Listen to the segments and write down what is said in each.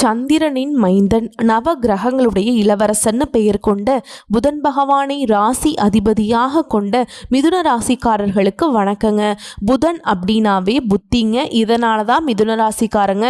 சந்திரனின் மைந்தன் நவ கிரகங்களுடைய இளவரசன்னு பெயர் கொண்ட புதன் பகவானை ராசி அதிபதியாக கொண்ட மிதுன ராசிக்காரர்களுக்கு வணக்கங்க. புதன் அப்படின்னாவே புத்திங்க. இதனால தான் மிதுன ராசிக்காரங்க.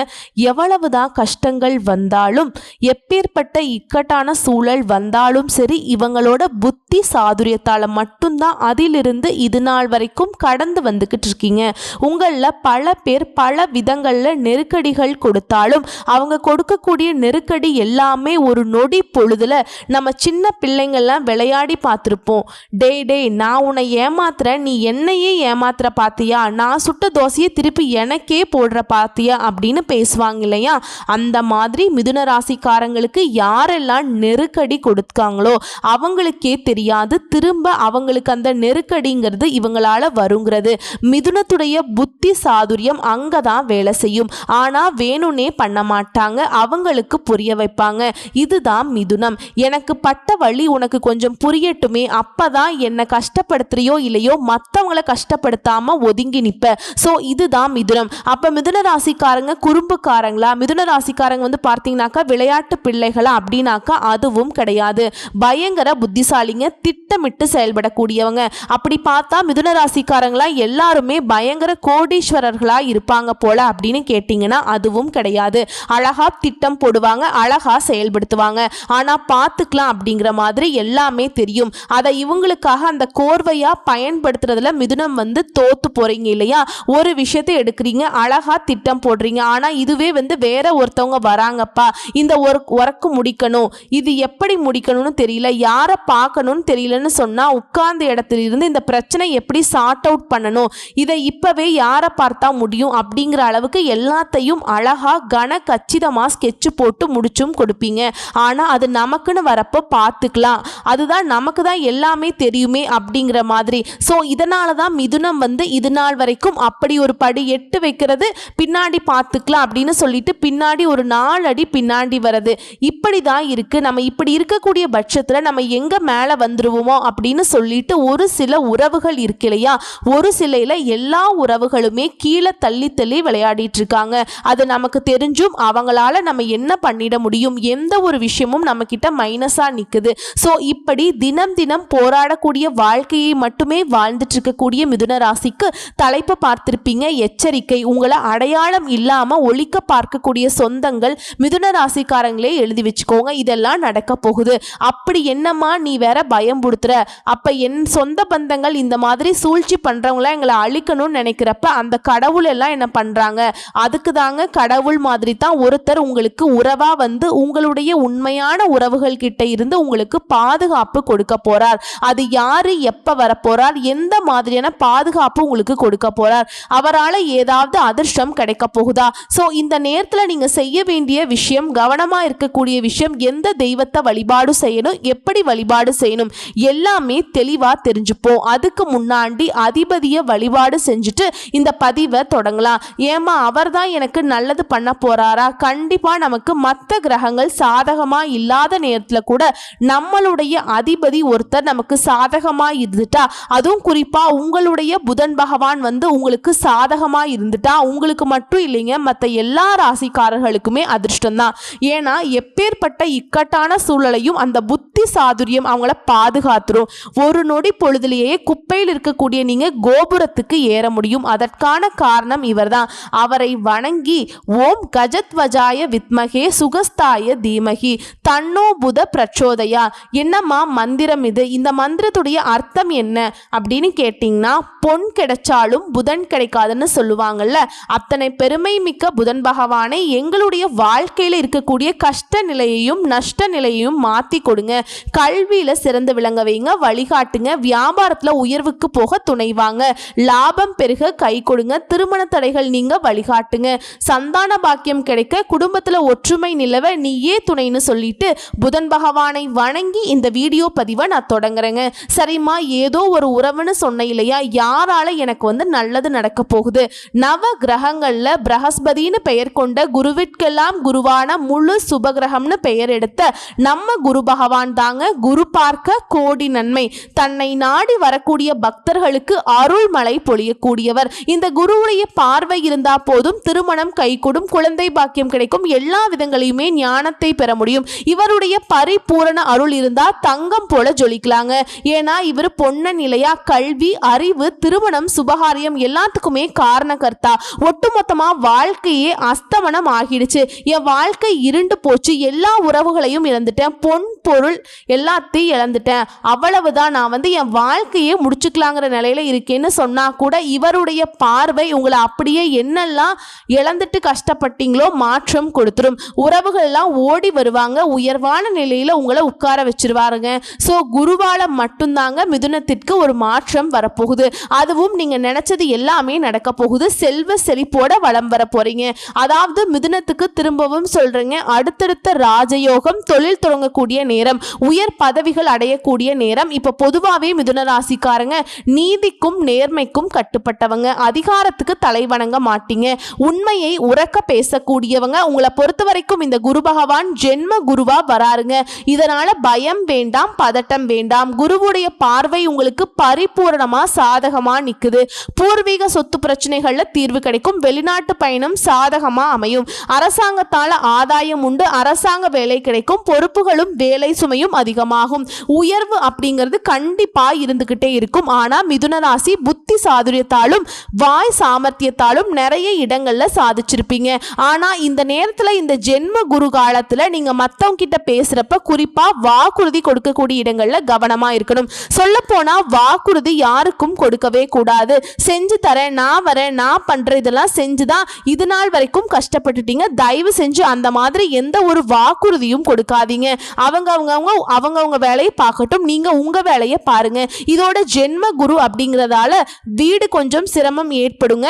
எவ்வளவுதான் கஷ்டங்கள் வந்தாலும் எப்பேற்பட்ட இக்கட்டான சூழல் வந்தாலும் சரி இவங்களோட புத்தி சாதுரியத்தால் மட்டும்தான் அதிலிருந்து இது நாள் வரைக்கும் கடந்து வந்துக்கிட்டு இருக்கீங்க. உங்களில் பல பேர் பல விதங்களில் நெருக்கடிகள் கொடுத்தாலும் அவங்க கொடு கொடுக்கக்கூடிய நெருக்கடி எல்லாமே ஒரு நொடி பொழுதுல நம்ம சின்ன பிள்ளைங்கள்லாம் விளையாடி பார்த்துருப்போம். டே டே நான் உன்னை ஏமாத்துற நீ என்னையே ஏமாத்துற பாத்தியா? நான் சுட்ட தோசையை திருப்பி எனக்கே போடுற பாத்தியா? அப்படின்னு பேசுவாங்க இல்லையா? அந்த மாதிரி மிதுன ராசிக்காரங்களுக்கு யாரெல்லாம் நெருக்கடி கொடுக்காங்களோ அவங்களுக்கே தெரியாது. திரும்ப அவங்களுக்கு அந்த நெருக்கடிங்கிறது இவங்களால வருங்கிறது. மிதுனத்துடைய புத்தி சாதுரியம் அங்கே தான் வேலை செய்யும். ஆனால் வேணும்னே பண்ண மாட்டாங்க. அவங்களுக்கு புரிய வைப்பாங்க. இதுதான் மிதுனம். எனக்கு பட்ட வழி உனக்கு கொஞ்சம் புரியட்டுமே. அப்பதான் என்னை கஷ்டப்படுத்துறியோ இல்லையோ மற்றவங்கள கஷ்டப்படுத்தாம ஒதுங்கி நிப்ப. ஸோ இதுதான் மிதுனம். அப்போ மிதுன ராசிக்காரங்க குறும்புக்காரங்களா? மிதுன ராசிக்காரங்க வந்து பார்த்தீங்கன்னாக்கா விளையாட்டு பிள்ளைகளா அப்படின்னாக்கா அதுவும் கிடையாது. பயங்கர புத்திசாலிங்க திட்டமிட்டு செயல்படக்கூடியவங்க. அப்படி பார்த்தா மிதுன ராசிக்காரங்களா எல்லாருமே பயங்கர கோடீஸ்வரர்களா இருப்பாங்க போல அப்படின்னு கேட்டிங்கன்னா அதுவும் கிடையாது. அழகா திட்டம் போடுவாங்க அழகா செயல்படுத்துவாங்க. ஆனா பார்த்துக்கலாம் அப்படிங்கிற மாதிரி எல்லாமே தெரியும். அதை இவங்களுக்காக அந்த கோர்வையா பயன்படுத்துறதுல மிதுனம் வந்து தோத்து போறீங்க இல்லையா? ஒரு விஷயத்தை எடுக்கிறீங்க அழகா திட்டம் போடுறீங்க. ஆனா இதுவே வந்து வேற ஒருத்தவங்க வராங்கப்பா. இந்த ஒரு ஒர்க்கு முடிக்கணும். இது எப்படி முடிக்கணும்னு தெரியல. யாரை பார்க்கணும்னு தெரியலன்னு சொன்னா உட்கார்ந்த இடத்துல இருந்து இந்த பிரச்சனை எப்படி சார்ட் அவுட் பண்ணணும்? இதை இப்பவே யாரை பார்த்தா முடியும் அப்படிங்கிற அளவுக்கு எல்லாத்தையும் அழகா கன கச்சிதமா ஸ்கெட்ச் போட்டு முடிச்சும் கொடுப்பீங்க. ஆனா அது நமக்குன்னு வரப்போ பார்த்துக்கலாம். அதுதான் நமக்கு தான் எல்லாமே தெரியுமே அப்படிங்கிற மாதிரி. ஸோ இதனால தான் மிதுனம் வந்து இது நாள் வரைக்கும் அப்படி ஒரு படி எட்டு வைக்கிறது பின்னாடி பார்த்துக்கலாம் அப்படின்னு சொல்லிட்டு பின்னாடி ஒரு நாலு அடி பின்னாடி வர்றது. இப்படி தான் இருக்குது நம்ம இப்படி இருக்கக்கூடிய பட்சத்தில் நம்ம எங்கே மேலே வந்துடுவோமோ அப்படின்னு சொல்லிட்டு ஒரு சில உறவுகள் இருக்கு இல்லையா? ஒரு சிலையில் எல்லா உறவுகளுமே கீழே தள்ளி தள்ளி விளையாடிட்டு இருக்காங்க. அது நமக்கு தெரிஞ்சும் அவங்களால நம்ம என்ன பண்ணிட முடியும்? எந்த ஒரு விஷயமும் நம்ம கிட்ட மைனஸாக நிற்குது ஸோ இப்படி தினம் தினம் போராடக்கூடிய வாழ்க்கையை மட்டுமே வாழ்ந்துட்டு இருக்கக்கூடிய மிதுன ராசிக்கு தலைப்பு பார்த்திருப்பீங்க. எச்சரிக்கை உங்களை அடையாளம் இல்லாமல் ஒழிக்க பார்க்கக்கூடிய சொந்தங்கள் மிதுன ராசிக்காரங்களே எழுதி வச்சுக்கோங்க. இதெல்லாம் நடக்க போகுது. அப்படி என்னம்மா நீ வேற பயம் கொடுத்துற அப்ப என் சொந்த பந்தங்கள் இந்த மாதிரி சூழ்ச்சி பண்றவங்கள எங்களை அழிக்கணும்னு நினைக்கிறப்ப அந்த கடவுள் எல்லாம் என்ன பண்றாங்க? அதுக்கு தாங்க கடவுள் மாதிரி தான் ஒருத்தர் உங்களுக்கு உறவா வந்து உங்களுடைய உண்மையான உறவுகள் கிட்ட இருந்து உங்களுக்கு பாதுகாப்பு கொடுக்க போறார். அது யாரு எப்ப வரப்போறார் எந்த மாதிரியான பாதுகாப்பு உங்களுக்கு கொடுக்க போறார். அவரால் ஏதாவது அதிர்ஷ்டம் கிடைக்க போகுதா? ஸோ இந்த நேரத்தில் நீங்க செய்ய வேண்டிய விஷயம் கவனமா இருக்கக்கூடிய விஷயம் எந்த தெய்வத்தை வழிபாடு செய்யணும் எப்படி வழிபாடு செய்யணும் எல்லாமே தெளிவா தெரிஞ்சுப்போம். அதுக்கு முன்னாடி அதிபதியை வழிபாடு செஞ்சுட்டு இந்த பதிவை தொடங்கலாம். ஏமா அவர் தான் எனக்கு நல்லது பண்ண போறாரா? கண்டிப்பாக நமக்கு மற்ற கிரகங்கள் சாதகமாக இல்லாத நேரத்தில் கூட நம்மளுடைய அதிபதி ஒருத்தர் நமக்கு சாதகமாக இருந்துட்டா அதுவும் குறிப்பாக உங்களுடைய புதன் பகவான் வந்து உங்களுக்கு சாதகமாக இருந்துட்டா உங்களுக்கு மட்டும் இல்லைங்க மற்ற எல்லா ராசிக்காரர்களுக்குமே அதிர்ஷ்டம் தான் ஏன்னா எப்பேற்பட்ட இக்கட்டான சூழலையும் அந்த புத்தி சாதுரியம் அவங்கள பாதுகாத்துரும். ஒரு நொடி பொழுதுலேயே குப்பையில் இருக்கக்கூடிய நீங்கள் கோபுரத்துக்கு ஏற முடியும். அதற்கான காரணம் இவர்தான். அவரை வணங்கி ஓம் கஜத்வஜாய வித்மகே சுகஸ்தாய தீமகி. தன்னோ புத பிரச்சோதயா. என்னம்மா மந்திரம் இது? இந்த மந்திரத்துடைய அர்த்தம் என்ன? அப்படின்னு கேட்டிங்கன்னா பொன் கிடைச்சாலும் புதன் கிடைக்காதுன்னு சொல்லுவாங்கல்ல. அத்தனை பெருமை மிக்க புதன் பகவானை எங்களுடைய வாழ்க்கையில் இருக்கக்கூடிய கஷ்ட நிலையையும் நஷ்ட நிலையையும் மாற்றி கொடுங்க. கல்வியில் சிறந்து விளங்க வைங்க வழிகாட்டுங்க வியாபாரத்தில் உயர்வுக்கு போக துணைவாங்க. லாபம் பெருக கை கொடுங்க திருமண தடைகள் நீங்க வழிகாட்டுங்க. சந்தான பாக்கியம் கிடைக்க குடும்ப குடும்பத்தில் ஒற்றுமை நிலவ நீயே துணைன்னு சொல்லிட்டு புதன் பகவானை வணங்கி இந்த வீடியோ பதிவை நான் தொடங்குறேங்க. சரிம்மா ஏதோ ஒரு உறவுன்னு சொன்ன இல்லையா? யாரால எனக்கு வந்து நல்லது நடக்க போகுது? நவ கிரகங்கள்ல பிரகஸ்பதின்னு பெயர் கொண்ட குருவிற்கெல்லாம் குருவான முழு சுபகிரகம்னு பெயர் எடுத்த நம்ம குரு பகவான் தாங்க குரு பார்க்க கோடி நன்மை. தன்னை நாடி வரக்கூடிய பக்தர்களுக்கு அருள்மழை பொழியக்கூடியவர். இந்த குருவுடைய பார்வை இருந்தா போதும் திருமணம் கைகூடும் குழந்தை பாக்கியம் கிடைக்கும். இருக்கும் எல்லா விதங்களையுமே ஞானத்தை பெற முடியும். இவருடைய பரிபூரண அருள் இருந்தா தங்கம் போல ஜொலிக்கலாங்க. ஏன்னா இவர் பொன்ன நிலையா கல்வி அறிவு திருமணம் சுபகாரியம் எல்லாத்துக்குமே காரணகர்த்தா. ஒட்டுமொத்தமா வாழ்க்கையே அஸ்தமனம் ஆகிடுச்சு. என் வாழ்க்கை இருண்டு போச்சு. எல்லா உறவுகளையும் இழந்துட்டேன். பொன் பொருள் எல்லாத்தையும் இழந்துட்டேன். அவ்வளவுதான் நான் வந்து என் வாழ்க்கையே முடிச்சுக்கலாங்கிற நிலையில இருக்கேன்னு சொன்னா கூட இவருடைய பார்வை உங்களை அப்படியே என்னெல்லாம் இழந்துட்டு கஷ்டப்பட்டீங்களோ மாற்றம் கொடுத்துரும். உறவுகள் எல்லாம் ஓடி வருவாங்க. உயர்வான நிலையில் உங்களை உட்கார வச்சிருவாருங்க. ஸோ குருவால மட்டும்தாங்க மிதுனத்திற்கு ஒரு மாற்றம் வரப்போகுது. அதுவும் நீங்கள் நினச்சது எல்லாமே நடக்க போகுது. செல்வ செழிப்போட வளம் வர போறீங்க. அதாவது மிதுனத்துக்கு திரும்பவும் சொல்றேங்க. அடுத்தடுத்த ராஜயோகம் தொழில் தொடங்கக்கூடிய நேரம் உயர் பதவிகள் அடையக்கூடிய நேரம். இப்போ பொதுவாகவே மிதுன ராசிக்காரங்க நீதிக்கும் நேர்மைக்கும் கட்டுப்பட்டவங்க. அதிகாரத்துக்கு தலை வணங்க மாட்டீங்க. உண்மையை உறக்க பேசக்கூடியவங்க. உங்களை பொறுத்த வரைக்கும் இந்த குரு பகவான் ஜென்ம குருவா வராருங்க. இதனால பயம் வேண்டாம் பதட்டம் வேண்டாம். குருவுடைய பார்வை உங்களுக்கு பரிபூரணமா சாதகமா நிக்குது. பூர்வீக சொத்து பிரச்சனைகள்ல தீர்வு கிடைக்கும். வெளிநாட்டு பயணம் சாதகமா அமையும். அரசாங்கத்தால ஆதாயம் உண்டு அரசாங்க வேலை கிடைக்கும். பொறுப்புகளும் வேலை சுமையும் அதிகமாகும். உயர்வு அப்படிங்கிறது கண்டிப்பா இருந்துகிட்டே இருக்கும். ஆனா மிதுன ராசி புத்தி சாதுரியத்தாலும் வாய் சாமர்த்தியத்தாலும் நிறைய இடங்கள்ல சாதிச்சிருப்பீங்க. ஆனா இந்த நேரத்தில் இந்த ஜென்ம குரு காலத்தில் நீங்கள் மற்றவங்க கிட்ட பேசுகிறப்ப குறிப்பாக வாக்குறுதி கொடுக்கக்கூடிய இடங்களில் கவனமாக இருக்கணும். சொல்லப்போனால் வாக்குறுதி யாருக்கும் கொடுக்கவே கூடாது. செஞ்சு தரேன் நான் வரேன் நான் பண்ணுற இதெல்லாம் செஞ்சுதான் இது நாள் வரைக்கும் கஷ்டப்பட்டுட்டீங்க. தயவு செஞ்சு அந்த மாதிரி எந்த ஒரு வாக்குறுதியும் கொடுக்காதீங்க. அவங்க அவங்க அவங்க அவங்க அவங்க வேலையை பார்க்கட்டும். நீங்கள் உங்கள் வேலையை பாருங்கள் இதோட ஜென்ம குரு அப்படிங்கிறதால வீடு கொஞ்சம் சிரமம் ஏற்படுங்க.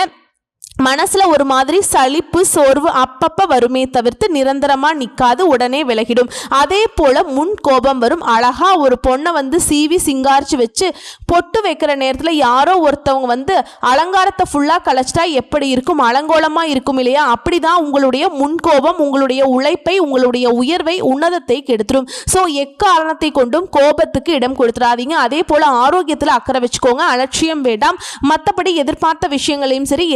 மனசில் ஒரு மாதிரி சலிப்பு சோர்வு அப்பப்போ வருமே தவிர்த்து நிரந்தரமாக நிற்காது உடனே விலகிடும். அதே போல் முன் கோபம் வரும். அழகாக ஒரு பொண்ணை வந்து சீவி சிங்காரிச்சு வச்சு பொட்டு வைக்கிற நேரத்தில் யாரோ ஒருத்தவங்க வந்து அலங்காரத்தை ஃபுல்லாக கலைச்சிட்டா எப்படி இருக்கும்? அலங்கோலமாக இருக்கும் இல்லையா? அப்படி தான் உங்களுடைய முன்கோபம் உங்களுடைய உழைப்பை உங்களுடைய உயர்வை உன்னதத்தை கெடுத்துரும். ஸோ எக்காரணத்தை கொண்டும் கோபத்துக்கு இடம் கொடுத்துடாதீங்க. அதே போல் ஆரோக்கியத்தில் அக்கறை வச்சுக்கோங்க. அலட்சியம் வேண்டாம். மற்றபடி எதிர்பார்த்த விஷயங்களையும் சரி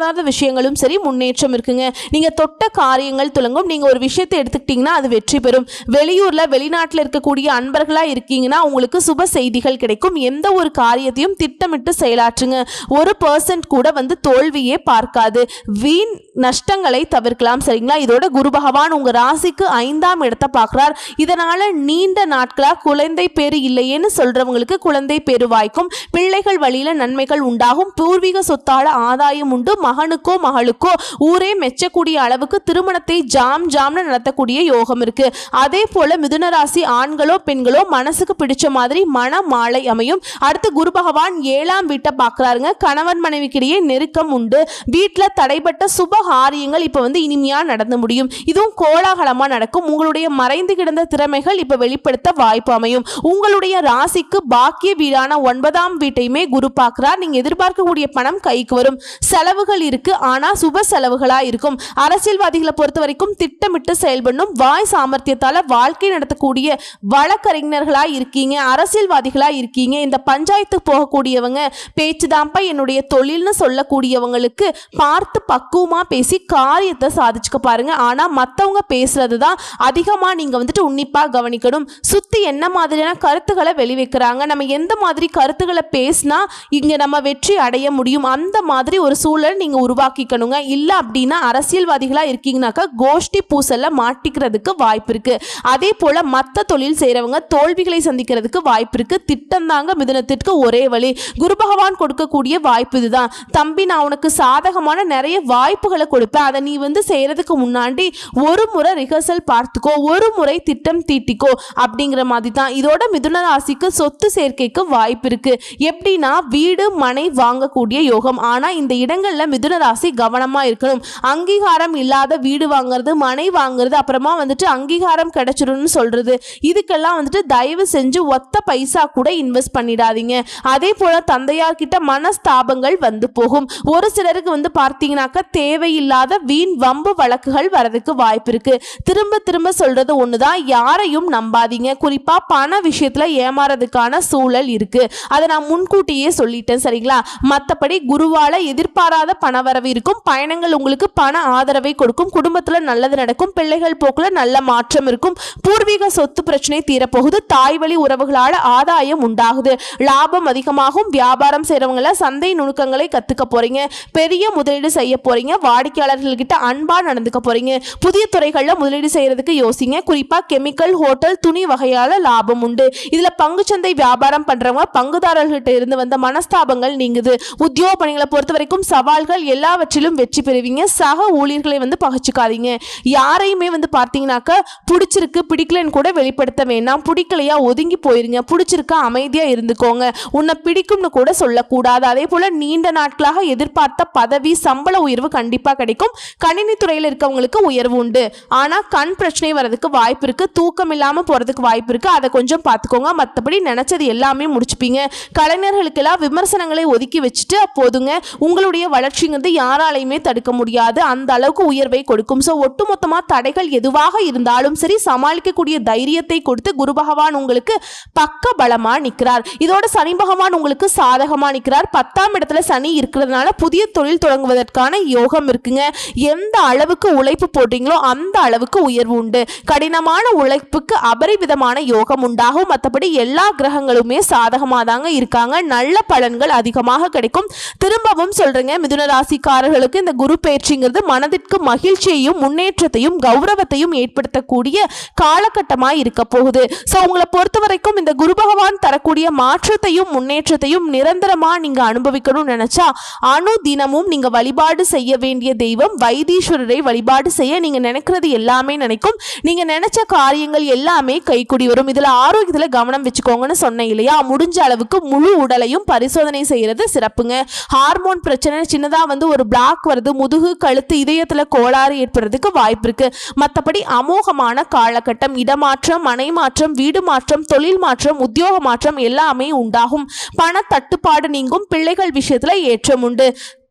பொருளாதார விஷயங்களும் சரி முன்னேற்றம் இருக்குங்க. நீங்க தொட்ட காரியங்கள் துலங்கும். நீங்க ஒரு விஷயத்தை எடுத்துக்கிட்டீங்கன்னா அது வெற்றி பெறும். வெளியூர்ல வெளிநாட்டில் இருக்கக்கூடிய அன்பர்களா இருக்கீங்கன்னா உங்களுக்கு சுப செய்திகள் கிடைக்கும். எந்த ஒரு காரியத்தையும் திட்டமிட்டு செயலாற்றுங்க. ஒரு பர்சன்ட் கூட வந்து தோல்வியே பார்க்காது. வீண் நஷ்டங்களை தவிர்க்கலாம் சரிங்களா? இதோட குரு பகவான் உங்க ராசிக்கு ஐந்தாம் இடத்தை பார்க்கிறார். இதனால நீண்ட நாட்களாக குழந்தை பேர் இல்லையேன்னு சொல்றவங்களுக்கு குழந்தை பேர் வாய்க்கும். பிள்ளைகள் வழியில நன்மைகள் உண்டாகும். பூர்வீக சொத்தால ஆதாயம் உண்டு. மகனுக்கோ மகளுக்கோ ஊரே மெச்சக்கூடிய அளவுக்கு திருமணத்தை ஜாம் ஜாம்னு நடத்தக்கூடிய யோகம் இருக்கு. அதே போல மிதுன ராசி ஆண்களோ பெண்களோ மனசுக்கு பிடிச்ச மாதிரி மன மாலை அமையும். அடுத்து குரு பகவான் ஏழாம் வீட்டை பார்க்கறாருங்க. கணவன் மனைவிக்கிடையே நெருக்கம் உண்டு. வீட்டில் தடைப்பட்ட சுப காரியங்கள் இப்போ வந்து இனிமையா நடந்து முடியும். இதுவும் கோலாகலமா நடக்கும். உங்களுடைய மறைந்து கிடந்த திறமைகள் இப்போ வெளிப்படுத்த வாய்ப்பு அமையும். உங்களுடைய ராசிக்கு பாக்கிய வீடான ஒன்பதாம் வீட்டையுமே குரு பார்க்கிறார். நீங்க எதிர்பார்க்கக்கூடிய பணம் கைக்கு வரும். செலவுகள் இருக்கு ஆனா சுப செலவுகளா இருக்கும். அரசியல்வாதிகளை பொறுத்த வரைக்கும் திட்டமிட்டு செயல்படணும். வாய் சாமர்த்தியத்தால வாழ்க்கை நடத்தக்கூடிய வழக்கறிஞர்களா இருக்கீங்க அரசியல்வாதிகளா இருக்கீங்க. இந்த பஞ்சாயத்து போகக்கூடியவங்க பேச்சுதான்ப்பா என்னுடைய தொழில்னு சொல்லக்கூடியவங்களுக்கு பார்த்து பக்குவமா பேசி காரியத்தை சாதிச்சுக்க பாருங்க. ஆனா மத்தவங்க பேசுறது தான் அதிகமா நீங்க வந்துட்டு உன்னிப்பா கவனிக்கணும். சுத்தி என்ன மாதிரியான கருத்துக்களை வெளிவைக்கிறாங்க நம்ம எந்த மாதிரி கருத்துக்களை பேசினா இங்க நம்ம வெற்றி அடைய முடியும். அந்த மாதிரி ஒரு சூழல் நீங்கள் உருவாக்கிக்கணுங்க. இல்லை அப்படின்னா அரசியல்வாதிகளா இருக்கீங்கனாக்கா கோஷ்டி பூசலில் மாட்டிக்கிறதுக்கு வாய்ப்பு இருக்கு. அதே போல மற்ற தொழில் செய்றவங்க தோல்விகளை சந்திக்கிறதுக்கு வாய்ப்பு இருக்குது திட்டம் தாங்க மிதுனத்திற்கு ஒரே வழி. குரு பகவான் கொடுக்கக்கூடிய வாய்ப்பு இதுதான். தம்பி நான் உனக்கு சாதகமான நிறைய வாய்ப்புகளை கொடுப்பேன். அதை நீ வந்து செய்யறதுக்கு முன்னாடி ஒரு முறை ரிஹர்சல் பார்த்துக்கோ. ஒரு முறை திட்டம் தீட்டிக்கோ அப்படிங்கிற மாதிரி தான் இதோட மிதுன ராசிக்கு சொத்து சேர்க்கைக்கு வாய்ப்பு இருக்கு. எப்படின்னா வீடு மனை வாங்கக்கூடிய யோகம். ஆனால் இந்த இடங்களில் மிதுன ராசி கவனமா இருக்கணும். அங்கீகாரம் இல்லாத வீடு வாங்குறது மனை வாங்குறது அப்புறமா வந்துட்டு அங்கீகாரம் கிடைச்சிடும்னு சொல்றது. இதுக்கெல்லாம் வந்துட்டு தயவு செஞ்சு ஒத்த பைசா கூட இன்வெஸ்ட் பண்ணிடாதீங்க. அதே போல தந்தையார் கிட்ட மனஸ்தாபங்கள் வந்து போகும். ஒரு சிலருக்கு வந்து பார்த்தீங்கன்னாக்கா தேவையில்லாத வீண் வம்பு வழக்குகள் வரதுக்கு வாய்ப்பு இருக்கு. திரும்ப திரும்ப சொல்றது ஒண்ணுதான். யாரையும் நம்பாதீங்க. குறிப்பா பண விஷயத்துல ஏமாறதுக்கான சூழல் இருக்கு. அதை நான் முன்கூட்டியே சொல்லிட்டேன் சரிங்களா? மற்றபடி குருவால எதிர்பாராத பண பணவரவு இருக்கும். பயணங்கள் உங்களுக்கு பண ஆதரவை கொடுக்கும். குடும்பத்தில் நல்லது நடக்கும். பிள்ளைகள் போக்கில் நல்ல மாற்றம் இருக்கும். பூர்வீக சொத்து பிரச்சனை தீரப்போகுது. தாய் வழி உறவுகளால் ஆதாயம் உண்டாகுது. லாபம் அதிகமாகும். வியாபாரம் செய்கிறவங்களை சந்தை நுணுக்கங்களை கத்துக்க போறீங்க. பெரிய முதலீடு செய்ய போறீங்க. வாடிக்கையாளர்கள்கிட்ட அன்பாக நடந்துக்க போறீங்க. புதிய துறைகளில் முதலீடு செய்கிறதுக்கு யோசிங்க. குறிப்பாக கெமிக்கல் ஹோட்டல் துணி வகையால் லாபம் உண்டு. இதில் பங்குச்சந்தை வியாபாரம் பண்ணுறவங்க பங்குதாரர்கள்கிட்ட இருந்து வந்த மனஸ்தாபங்கள் நீங்குது. உத்தியோக பணிகளை பொறுத்த வரைக்கும் சவால்கள் எல்லாவற்றிலும் வெற்றி பெறுவீங்க. சக ஊழியர்களை வந்து பகச்சுக்காதீங்க. யாரையுமே வந்து பார்த்தீங்கன்னாக்க பிடிச்சிருக்கு பிடிக்கலன்னு கூட வெளிப்படுத்த வேண்டாம். பிடிக்கலையா ஒதுங்கி போயிருங்க. பிடிச்சிருக்கா அமைதியா இருந்துக்கோங்க. உன்னை பிடிக்கும்னு கூட சொல்லக்கூடாது. அதே போல நீண்ட நாட்களாக எதிர்பார்த்த பதவி சம்பள உயர்வு கண்டிப்பா கிடைக்கும். கணினி துறையில் இருக்கவங்களுக்கு உயர்வு உண்டு. ஆனா கண் பிரச்சனை வர்றதுக்கு வாய்ப்பு இருக்கு. தூக்கம் இல்லாம போறதுக்கு வாய்ப்பு இருக்கு. அதை கொஞ்சம் பார்த்துக்கோங்க. மற்றபடி நினைச்சது எல்லாமே முடிச்சுப்பீங்க. கலைஞர்களுக்கெல்லாம் விமர்சனங்களை ஒதுக்கி வச்சுட்டு போதுங்க. உங்களுடைய வளர்ச்சி அப்படிங்கிறது யாராலையுமே தடுக்க முடியாது. அந்த அளவுக்கு உயர்வை கொடுக்கும். ஸோ ஒட்டுமொத்தமாக தடைகள் எதுவாக இருந்தாலும் சரி சமாளிக்கக்கூடிய தைரியத்தை கொடுத்து குரு பகவான் உங்களுக்கு பக்க பலமா நிற்கிறார் இதோட சனி பகவான் உங்களுக்கு சாதகமாக நிற்கிறார் பத்தாம் இடத்துல சனி இருக்கிறதுனால புதிய தொழில் தொடங்குவதற்கான யோகம் இருக்குங்க. எந்த அளவுக்கு உழைப்பு போட்டீங்களோ அந்த அளவுக்கு உயர்வு உண்டு. கடினமான உழைப்புக்கு அபரிவிதமான யோகம் உண்டாகும். மற்றபடி எல்லா கிரகங்களுமே சாதகமாக தாங்க இருக்காங்க. நல்ல பலன்கள் அதிகமாக கிடைக்கும். திரும்பவும் சொல்றேங்க மிதுன ராசிக்காரர்களுக்கு இந்த குரு பயிற்சிங்கிறது மனதிற்கு மகிழ்ச்சியையும் முன்னேற்றத்தையும் கௌரவத்தையும் ஏற்படுத்தக்கூடிய காலகட்டமாக இருக்க போகுது. ஸோ உங்களை பொறுத்த வரைக்கும் இந்த குரு பகவான் தரக்கூடிய மாற்றத்தையும் முன்னேற்றத்தையும் நிரந்தரமாக நீங்கள் அனுபவிக்கணும்னு நினச்சா அணு தினமும் நீங்கள் வழிபாடு செய்ய வேண்டிய தெய்வம் வைத்தீஸ்வரரை வழிபாடு செய்ய நீங்கள் நினைக்கிறது எல்லாமே நினைக்கும். நீங்கள் நினைச்ச காரியங்கள் எல்லாமே கைக்குடி வரும். இதில் ஆரோக்கியத்தில் கவனம் வச்சுக்கோங்கன்னு சொன்னேன் இல்லையா? முடிஞ்ச அளவுக்கு முழு உடலையும் பரிசோதனை செய்கிறது சிறப்புங்க. ஹார்மோன் பிரச்சனை சின்னதாக சின்னதா வந்து ஒரு பிளாக் வருது முதுகு கழுத்து இதயத்துல கோளாறு ஏற்படுறதுக்கு வாய்ப்பு இருக்கு. மற்றபடி அமோகமான காலகட்டம் இடமாற்றம் மனை மாற்றம் வீடு மாற்றம் தொழில் மாற்றம் உத்தியோக மாற்றம் எல்லாமே உண்டாகும். பண தட்டுப்பாடு நீங்கும் பிள்ளைகள் விஷயத்துல ஏற்றம் உண்டு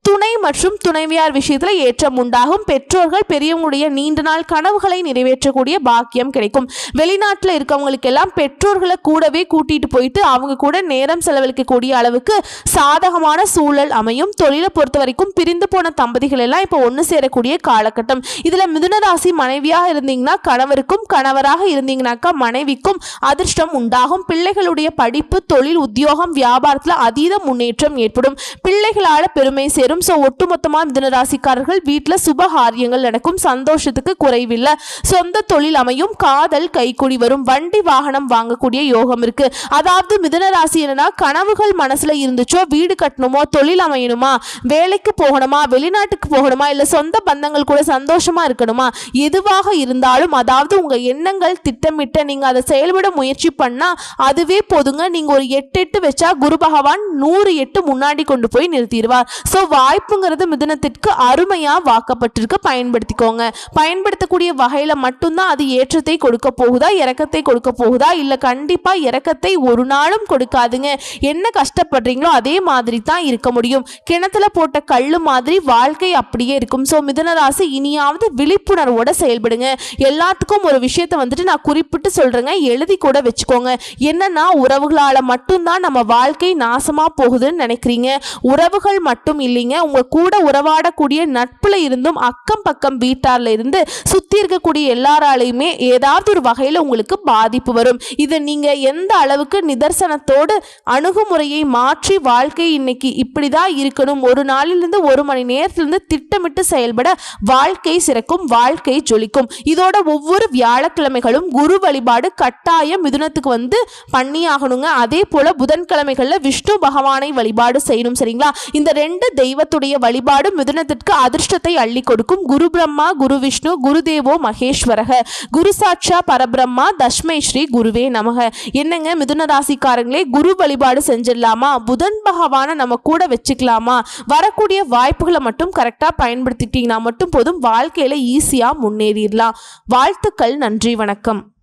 துணை மற்றும் துணைவியார் விஷயத்தில் ஏற்றம் உண்டாகும். பெற்றோர்கள் பெரியவங்களுடைய நீண்ட நாள் கனவுகளை நிறைவேற்றக்கூடிய பாக்கியம் கிடைக்கும். வெளிநாட்டில் இருக்கவங்களுக்கெல்லாம் பெற்றோர்களை கூடவே கூட்டிட்டு போயிட்டு அவங்க கூட நேரம் செலவழிக்கக்கூடிய அளவுக்கு சாதகமான சூழல் அமையும். தொழிலை பொறுத்த வரைக்கும் பிரிந்து போன தம்பதிகள் எல்லாம் இப்போ ஒன்று சேரக்கூடிய காலகட்டம். இதில் மிதுனராசி மனைவியாக இருந்தீங்கன்னா கணவருக்கும் கணவராக இருந்தீங்கன்னாக்கா மனைவிக்கும் அதிர்ஷ்டம் உண்டாகும். பிள்ளைகளுடைய படிப்பு தொழில் உத்தியோகம் வியாபாரத்தில் அதீத முன்னேற்றம் ஏற்படும். பிள்ளைகளால் பெருமை சேர் சேரும் ஸோ ஒட்டுமொத்தமாக தினராசிக்காரர்கள் ராசிக்காரர்கள் வீட்டில் சுபகாரியங்கள் நடக்கும். சந்தோஷத்துக்கு குறைவில்லை. சொந்த தொழில் அமையும். காதல் கைக்குடி வரும். வண்டி வாகனம் வாங்கக்கூடிய யோகம் இருக்கு. அதாவது மிதுன ராசி என்னன்னா கனவுகள் மனசுல இருந்துச்சோ வீடு கட்டணுமோ தொழில் அமையணுமா வேலைக்கு போகணுமா வெளிநாட்டுக்கு போகணுமா இல்லை சொந்த பந்தங்கள் கூட சந்தோஷமா இருக்கணுமா எதுவாக இருந்தாலும் அதாவது உங்க எண்ணங்கள் திட்டமிட்ட நீங்க அதை செயல்பட முயற்சி பண்ணா அதுவே போதுங்க. நீங்க ஒரு எட்டு எட்டு வச்சா குரு பகவான் நூறு எட்டு முன்னாடி கொண்டு போய் நிறுத்திடுவார். ஸோ வாய்ப்புங்கிறது மிதனத்திற்கு அருமையா வாக்கப்பட்டிருக்கு. பயன்படுத்திக்கோங்க. பயன்படுத்தக்கூடிய வகையில மட்டும்தான் அது ஏற்றத்தை கொடுக்க போகுதா இறக்கத்தை கொடுக்க போகுதா? இல்ல கண்டிப்பா இறக்கத்தை ஒரு நாளும் கொடுக்காதுங்க. என்ன கஷ்டப்படுறீங்களோ அதே மாதிரி தான் இருக்க முடியும். கிணத்துல போட்ட கல்லு மாதிரி வாழ்க்கை அப்படியே இருக்கும். ஸோ மிதனராசி இனியாவது விழிப்புணர்வோட செயல்படுங்க. எல்லாத்துக்கும் ஒரு விஷயத்த வந்துட்டு நான் குறிப்பிட்டு சொல்றேங்க. எழுதி கூட வச்சுக்கோங்க. என்னன்னா உறவுகளால மட்டும்தான் நம்ம வாழ்க்கை நாசமா போகுதுன்னு நினைக்கிறீங்க. உறவுகள் மட்டும் இல்லைங்க. உங்க கூட உறவாடக்கூடிய நட்புல இருந்தும் அக்கம் பக்கம் வீட்டார்ல இருந்து சுத்தி இருக்கக்கூடிய எல்லாராலையுமே ஏதாவது ஒரு வகையில உங்களுக்கு பாதிப்பு வரும். இதை நீங்க எந்த அளவுக்கு நிதர்சனத்தோடு அணுகுமுறையை மாற்றி வாழ்க்கை இன்னைக்கு இப்படிதான் இருக்கணும். ஒரு நாளிலிருந்து ஒரு மணி நேரத்திலிருந்து திட்டமிட்டு செயல்பட வாழ்க்கை சிறக்கும் வாழ்க்கை ஜொலிக்கும். இதோட ஒவ்வொரு வியாழக்கிழமைகளும் குரு வழிபாடு கட்டாயம் மிதுனத்துக்கு வந்து பண்ணியாகணுங்க. அதே போல புதன்கிழமைகளில் விஷ்ணு பகவானை வழிபாடு செய்யணும் சரிங்களா? இந்த ரெண்டு தெய்வ தெய்வத்துடைய வழிபாடு மிதுனத்திற்கு அதிர்ஷ்டத்தை அள்ளி கொடுக்கும் குரு பிரம்மா குரு விஷ்ணு குருதேவோ மகேஸ்வரக. குரு சாட்சா பரபிரம்மா தஷ்மை ஸ்ரீ குருவே நமக. என்னங்க மிதுன ராசிக்காரங்களே குரு வழிபாடு செஞ்சிடலாமா? புதன் பகவானை நம்ம கூட வச்சுக்கலாமா? வரக்கூடிய வாய்ப்புகளை மட்டும் கரெக்டாக பயன்படுத்திட்டீங்கன்னா மட்டும் போதும் வாழ்க்கையில் ஈஸியாக முன்னேறிடலாம். வாழ்த்துக்கள் நன்றி வணக்கம்.